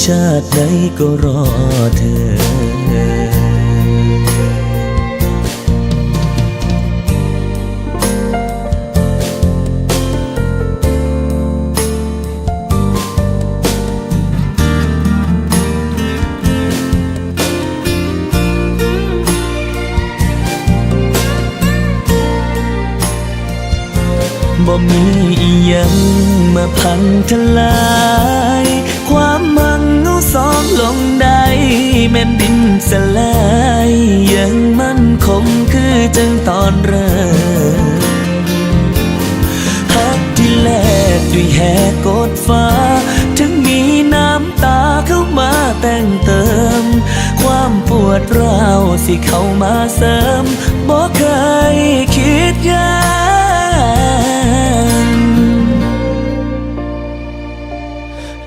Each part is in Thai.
ชาติไหนก็รอเธอ บ่มีอีหยังมาพังทลาย ความหมาสอง ลงได้แม่นดินสลายยังมั่นคงคือจังตอนเริ่มฮักที่แลกด้วยแหกกดฟ้า ถึงมีน้ำตาเข้ามาแต่งเติม ความปวดร้าวสิเข้ามาเสริมบ่เคยคิดยา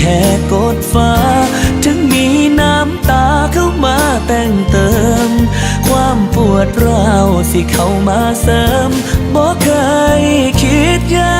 แค่กดฟ้า ถึงมีน้ำตาเข้ามาแต่งเติม ความปวดร้าวสิเข้ามาเสริมบ่เคยคิดยัง